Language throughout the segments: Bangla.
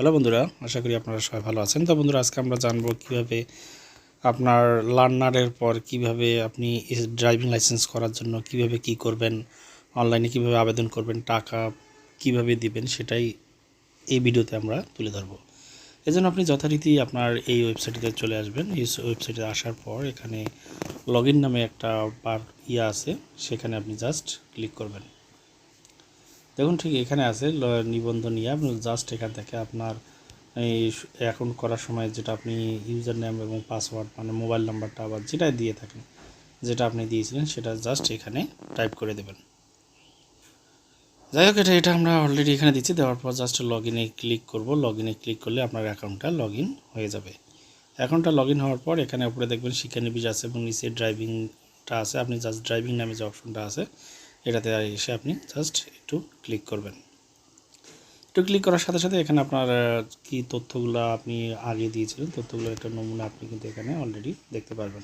হ্যালো বন্ধুরা, আশা করি আপনারা সবাই ভালো আছেন। তো বন্ধুরা, আজকে আমরা জানব কীভাবে আপনার লার্নারের পর কীভাবে আপনি ড্রাইভিং লাইসেন্স করার জন্য কীভাবে কি করবেন, অনলাইনে কীভাবে আবেদন করবেন, টাকা কীভাবে দিবেন সেটাই এই ভিডিওতে আমরা তুলে ধরবো। এজন্য আপনি যথারীতি আপনার এই ওয়েবসাইটে চলে আসবেন। এই ওয়েবসাইটে আসার পর এখানে লগ নামে একটা বার ইয়ে আছে, সেখানে আপনি জাস্ট ক্লিক করবেন। দেখুন, ঠিক এখানে আছে নিবন্ধন নিয়ে আপনি জাস্ট এখান থেকে আপনার এই অ্যাকাউন্ট করার সময় যেটা আপনি ইউজার নেম এবং পাসওয়ার্ড মানে মোবাইল নাম্বারটা আবার যেটাই দিয়ে থাকেন, যেটা আপনি দিয়েছিলেন সেটা জাস্ট এখানে টাইপ করে দেবেন। যাই হোক, এটা এটা আমরা অলরেডি এখানে দিচ্ছি, দেওয়ার পর জাস্ট লগ ইনে ক্লিক করব। লগ ইনে ক্লিক করলে আপনার অ্যাকাউন্টটা লগ হয়ে যাবে। অ্যাকাউন্টটা লগ হওয়ার পর এখানে উপরে দেখবেন শিক্ষানবিশ আছে এবং নিচে ড্রাইভিংটা আছে। আপনি জাস্ট ড্রাইভিং নামে যে অপশনটা আছে এটাতে এসে আপনি জাস্ট একটু ক্লিক করবেন। একটু ক্লিক করার সাথে সাথে এখানে আপনার কি তথ্যগুলো আপনি আগে দিয়েছিলেন, তথ্যগুলোর একটা নমুনা আপনি কিন্তু এখানে অলরেডি দেখতে পারবেন।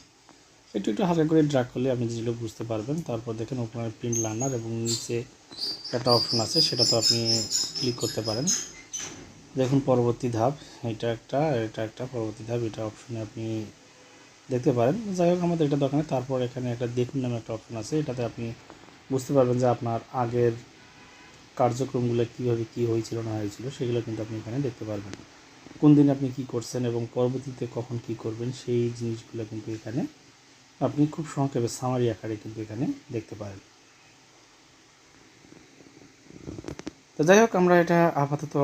একটু একটু হালকা করে ড্রাগ করলে আপনি যেগুলো বুঝতে পারবেন, তারপর দেখেন ওখানে প্রিন্ট লার্নার এবং নিচে একটা অপশন আছে, সেটা তো আপনি ক্লিক করতে পারেন। দেখুন পরবর্তী ধাপ, এটা একটা এটা একটা, পরবর্তী ধাপ, এটা অপশনে আপনি দেখতে পারেন। যাই হোক, আমাদের এটা দরকার নেই। তারপর এখানে একটা দেখুন নামে একটা অপশন আছে, এটাতে আপনি বুঝতে পারবেন যে আপনার আগের কার্যক্রমগুলো কীভাবে কী হয়েছিল, না হয়েছিল, সেগুলো কিন্তু আপনি এখানে দেখতে পারবেন। কোন দিন আপনি কি করছেন এবং পরবর্তীতে কখন কি করবেন, সেই জিনিসগুলো কিন্তু এখানে আপনি খুব সংক্ষেপে সামারি আকারে কিন্তু এখানে দেখতে পারেন। তো যাই হোক, আমরা এটা আপাতত,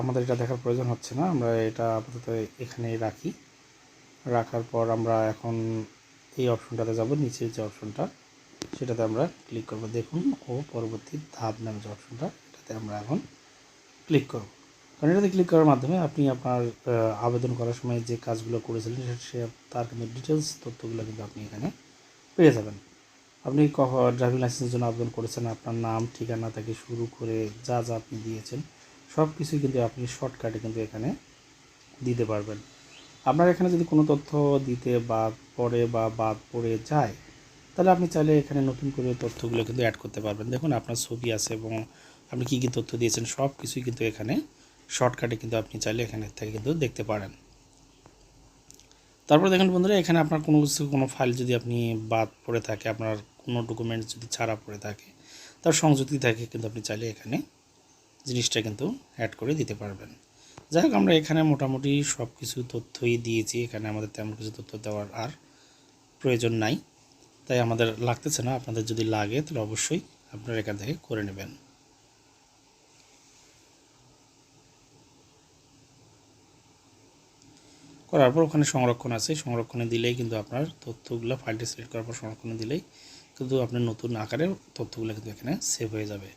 আমাদের এটা দেখার প্রয়োজন হচ্ছে না, আমরা এটা আপাতত এখানে রাখি। রাখার পর আমরা এখন এই অপশনটাতে যাব, নিচের যে অপশনটা সেটাতে আমরা ক্লিক করব। দেখুন, ও পরবর্তী ধাপ নামে যে অপশনটা এটাতে আমরা এখন ক্লিক করব। কারণ এটাতে ক্লিক করার মাধ্যমে আপনি আপনার আবেদন করার সময় যে কাজগুলো করেছিলেন, সে- তার কিন্তু ডিটেলস তথ্যগুলো কিন্তু আপনি এখানে পেয়ে যাবেন। আপনি ড্রাইভিং লাইসেন্সের জন্য আবেদন করেছেন, আপনার নাম, ঠিকানা থেকে শুরু করে যা যা আপনি দিয়েছেন সব কিছুই কিন্তু আপনি শর্টকাটে কিন্তু এখানে দিতে পারবেন। আপনার এখানে যদি কোনো তথ্য দিতে বাদ পড়ে বা বাদ পড়ে যায় তাহলে আপনি চাইলে এখানে নতুন করে তথ্যগুলো কিন্তু অ্যাড করতে পারবেন। দেখুন, আপনার ছবি আছে এবং আপনি কী কী তথ্য দিয়েছেন সব কিছুই কিন্তু এখানে শর্টকাটে কিন্তু আপনি চাইলে এখানে থেকে কিন্তু দেখতে পারেন। তারপর দেখেন বন্ধুরা, এখানে আপনার কোনো কিছু, কোনো ফাইল যদি আপনি বাদ পড়ে থাকে, আপনার কোনো ডকুমেন্ট যদি ছাড়া পড়ে থাকে, তার সংযুক্তি থাকে কিন্তু আপনি চাইলে এখানে জিনিসটা কিন্তু অ্যাড করে দিতে পারবেন। যাই হোক, আমরা এখানে মোটামুটি সব কিছু তথ্যই দিয়েছি। এখানে আমাদের তেমন কিছু তথ্য দেওয়ার আর প্রয়োজন নাই। তাই আমাদের লাগতেছে না। আপনাদের যদি লাগে, তাহলে অবশ্যই আপনারা এখান থেকে করে নেবেন। করার পর ওখানে সংরক্ষণ আছে। সংরক্ষণে দিলেই কিন্তু আপনার তথ্যগুলো ফাইলটি সিলেক্ট করার পর সংরক্ষণে দিলেই কিন্তু আপনার নতুন আকারে তথ্যগুলো কিন্তু এখানে সেভ হয়ে যাবে।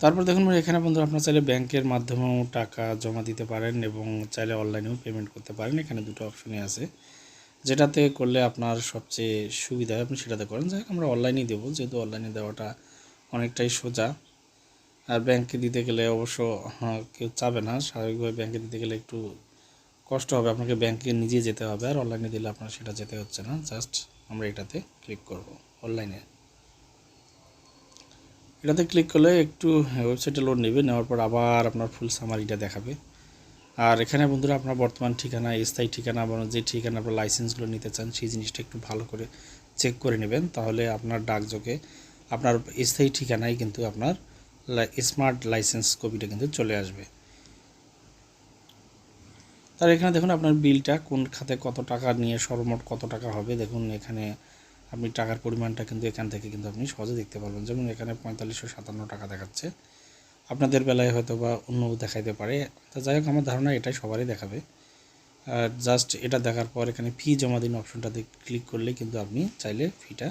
তারপর দেখুন এখানে বন্ধু আপনার চাইলে ব্যাংকের মাধ্যমেও টাকা জমা দিতে পারেন এবং চাইলে অনলাইনেও পেমেন্ট করতে পারেন। এখানে দুটো অপশনই আছে। যেটাতে করলে আপনার সবচেয়ে সুবিধা হয় আপনি সেটাতে করেন। যাই আমরা অনলাইনেই দেবো। যেহেতু অনলাইনে দেওয়াটা অনেকটাই সোজা। আর ব্যাংকে দিতে গেলে অবশ্য হ্যাঁ, কেউ চাবে না। স্বাভাবিকভাবে ব্যাংকে দিতে গেলে একটু কষ্ট হবে। আপনাকে ব্যাংকে নিজে যেতে হবে। আর অনলাইনে দিলে আপনার সেটা যেতে হচ্ছে না। জাস্ট আমরা এটাতে ক্লিক করব অনলাইনে এটাতে ক্লিক করলে একটু ওয়েবসাইটে লোড নেবে, নেওয়ার পর আবার আপনার ফুল সামারিটা দেখাবে। আর এখানে বন্ধুরা আপনার বর্তমান ঠিকানা, স্থায়ী ঠিকানা বা যে ঠিকানা আপনার লাইসেন্সগুলো নিতে চান, সেই জিনিসটা একটু ভালো করে চেক করে নেবেন। তাহলে আপনার ডাকযোগে আপনার স্থায়ী ঠিকানায় কিন্তু আপনার স্মার্ট লাইসেন্স কপিটা কিন্তু চলে আসবে। তার এখানে দেখুন আপনার বিলটা কোন খাতে কত টাকা নিয়ে সর্বমোট কত টাকা হবে, দেখুন এখানে আপনি টাকার পরিমাণটা কিন্তু এখান থেকে কিন্তু আপনি সহজে দেখতে পারবেন। যেমন এখানে পঁয়তাল্লিশশো সাতান্ন টাকা দেখাচ্ছে। আপনাদের বেলায় হয়তো বা অন্য দেখাইতে পারে। তো যাই হোক, আমার ধারণা এটাই সবারই দেখাবে। আর জাস্ট এটা দেখার পর এখানে ফি জমা দিন অপশনটাতে ক্লিক করলে কিন্তু আপনি চাইলে ফিটা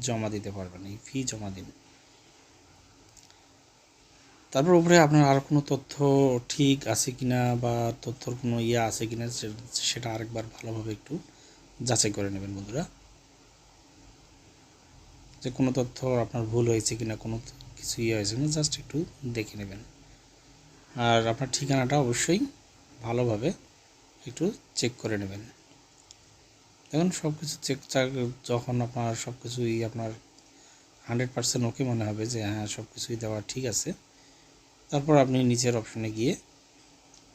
জমা দিতে পারবেন। এই ফি জমা দিন। তারপর উপরে আপনার আর কোনো তথ্য ঠিক আছে কিনা বা তথ্যর কোনো ইয়ে আছে কিনা সেটা আরেকবার ভালোভাবে একটু যাচাই করে নেবেন বন্ধুরা। যে কোনো তথ্য আপনার ভুল হয়েছে কিনা, কোনো কিছু ইয়ে হয়েছে কিনা জাস্ট একটু দেখে নেবেন। আর আপনার ঠিকানাটা অবশ্যই ভালোভাবে একটু চেক করে নেবেন। দেখুন সব কিছু চেক, যখন আপনার সব কিছুই আপনার হান্ড্রেড পার্সেন্ট ওকে মনে হবে যে হ্যাঁ সব কিছুই দেওয়া ঠিক আছে। তারপর আপনি নিচের অপশনে গিয়ে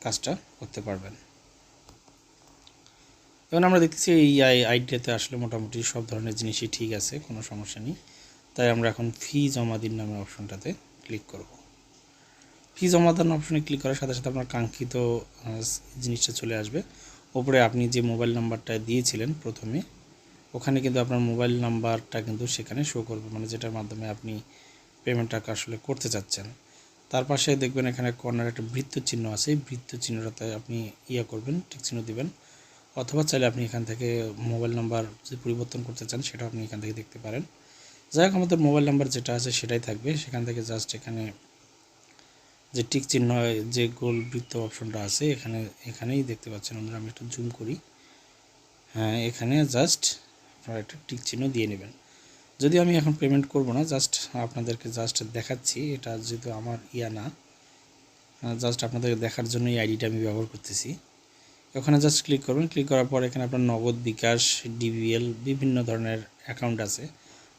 কাজটা করতে পারবেন। এখন আমরা দেখতেছি এই আই আইডিয়াতে আসলে মোটামুটি সব ধরনের জিনিসই ঠিক আছে, কোনো সমস্যা নেই। তাই আমরা এখন ফি জমা দিন নামের অপশনটাতে ক্লিক করব। ফি জমা দান অপশনে ক্লিক করার সাথে সাথে আপনার কাঙ্ক্ষিত জিনিসটা চলে আসবে। ওপরে আপনি যে মোবাইল নাম্বারটা দিয়েছিলেন প্রথমে, ওখানে কিন্তু আপনার মোবাইল নাম্বারটা কিন্তু সেখানে শো করবে মানে যেটার মাধ্যমে আপনি পেমেন্টটা আসলে করতে চাচ্ছেন। তার পাশে দেখবেন এখানে কর্নার একটা বৃত্ত চিহ্ন আছে বৃত্ত চিহ্নটাতে আপনি ইয়ে করবেন ঠিক চিহ্ন দিবেন। অথবা চাইলে আপনি এখান থেকে মোবাইল নাম্বার যে পরিবর্তন করতে চান সেটা আপনি এখান থেকে দেখতে পারেন। যাই হোক, আমাদের মোবাইল নাম্বার যেটা আছে, সেটাই থাকবে। সেখান থেকে জাস্ট এখানে যে টিক চিহ্ন, যে গোল বৃত্ত অপশনটা আছে, এখানে, এখানেই দেখতে পাচ্ছেন আমরা, আমি একটু জুম করি। হ্যাঁ এখানে জাস্ট আপনারা একটা টিক চিহ্ন দিয়ে নেবেন। যদি আমি এখন পেমেন্ট করব না জাস্ট আপনাদেরকে জাস্ট দেখাচ্ছি। এটা যেহেতু আমার ইয়া না জাস্ট আপনাদেরকে দেখার জন্য এই আইডিটা আমি ব্যবহার করতেছি। ওখানে জাস্ট ক্লিক করবেন ক্লিক করার পর এখানে আপনার নগদ বিকাশ ডিবিএল বিভিন্ন ধরনের অ্যাকাউন্ট আছে।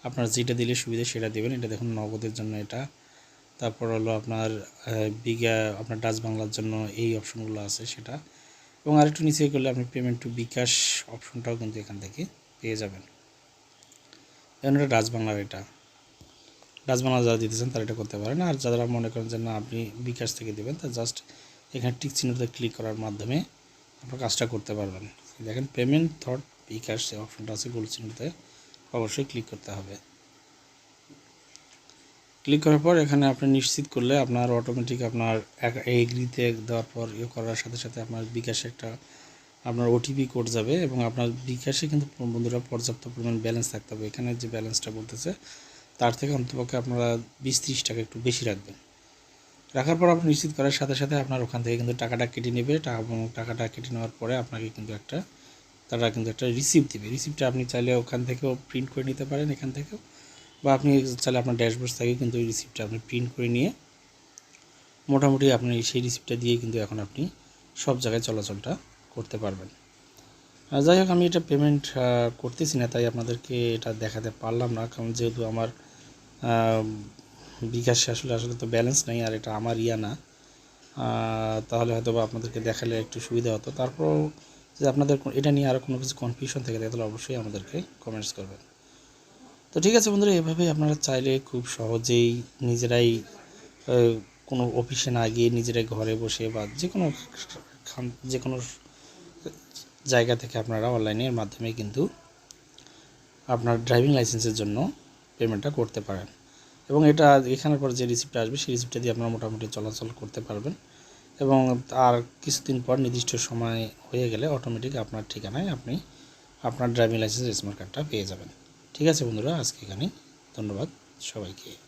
আপনার যেটা দিলে সুবিধা সেটা দেবেন। এটা দেখুন নগদের জন্য এটা। তারপর হলো আপনার বিঘা আপনার ডাচ বাংলার জন্য এই অপশনগুলো আছে সেটা। এবং আরেকটু নিচে করলে আপনি পেমেন্ট টু বিকাশ অপশনটাও কিন্তু এখান থেকে পেয়ে যাবেন। এখন এটা ডাচ বাংলার এটা। ডাচ বাংলা যারা দিতে চান তারা এটা করতে পারেন। আর যারা মনে করেন যে না, আপনি বিকাশ থেকে দেবেন, তা জাস্ট এখানে টিক চিহ্নতে ক্লিক করার মাধ্যমে আপনার কাজটা করতে পারবেন। দেখেন পেমেন্ট থট বিকাশ যে অপশনটা আছে গোল চিহ্নতে অবশ্যই ক্লিক করতে হবে। ক্লিক করার পর এখানে আপনি নিশ্চিত করলে আপনার অটোমেটিক আপনার এগ্রিতে দেওয়ার পর ইয়ে করার সাথে সাথে আপনার বিকাশে একটা আপনার ওটিপি কোড যাবে এবং আপনার বিকাশে কিন্তু বন্ধুরা পর্যাপ্ত পরিমাণ ব্যালেন্স থাকতে হবে। এখানে যে ব্যালেন্সটা বলতেছে, তার থেকে অন্তপক্ষে আপনারা বিশ ত্রিশ টাকা একটু বেশি রাখবেন। রাখার পর আপনি নিশ্চিত করার সাথে সাথে আপনার ওখান থেকে কিন্তু টাকাটা কেটে নেবে। টাকাটা কেটে নেওয়ার পরে আপনাকে কিন্তু একটা, তারা কিন্তু একটা রিসিপ্ট দেবে। রিসিপ্টটা আপনি চাইলে ওখান থেকেও প্রিন্ট করে নিতে পারেন এখান থেকেও। বা আপনি চাইলে আপনার ড্যাশবোর্ড থেকে কিন্তু ওই রিসিপ্টটা আপনি প্রিন্ট করে নিয়ে মোটামুটি আপনি সেই রিসিপ্টটা দিয়ে কিন্তু এখন আপনি সব জায়গায় চলাচলটা করতে পারবেন। যাই হোক, আমি এটা পেমেন্ট করতেছি না, তাই আপনাদেরকে এটা দেখাতে পারলাম না। কারণ যেহেতু আমার বিকাশে আসলে আসলে তো ব্যালেন্স নেই আর এটা আমার ইয়া না। তাহলে হয়তো বা আপনাদেরকে দেখালে একটু সুবিধা হতো। তারপরও যদি আপনাদের এটা নিয়ে আরও কোনো কিছু কনফিউশন থেকে থাকে তাহলে অবশ্যই আমাদেরকে কমেন্টস করবেন। তো ঠিক আছে বন্ধুরা এভাবেই আপনারা চাইলে খুব সহজেই নিজেরাই কোনো অফিসে না গিয়ে নিজেরাই ঘরে বসে বা যে কোনো যে কোনো জায়গা থেকে আপনারা অনলাইনের মাধ্যমে কিন্তু আপনার ড্রাইভিং লাইসেন্সের জন্য পেমেন্টটা করতে পারেন। এবং এটা এখানের পর যে রিসিপ্টটা আসবে, সেই রিসিপ্টটা দিয়ে আপনারা মোটামুটি চলাচল করতে পারবেন। এবং আর কিছুদিন পর নির্দিষ্ট সময় হয়ে গেলে অটোমেটিক আপনার ঠিকানায় আপনি আপনার ড্রাইভিং লাইসেন্স স্মার্ট কার্ডটা পেয়ে যাবেন। ঠিক আছে বন্ধুরা, আজকে এখানে ধন্যবাদ সবাইকে।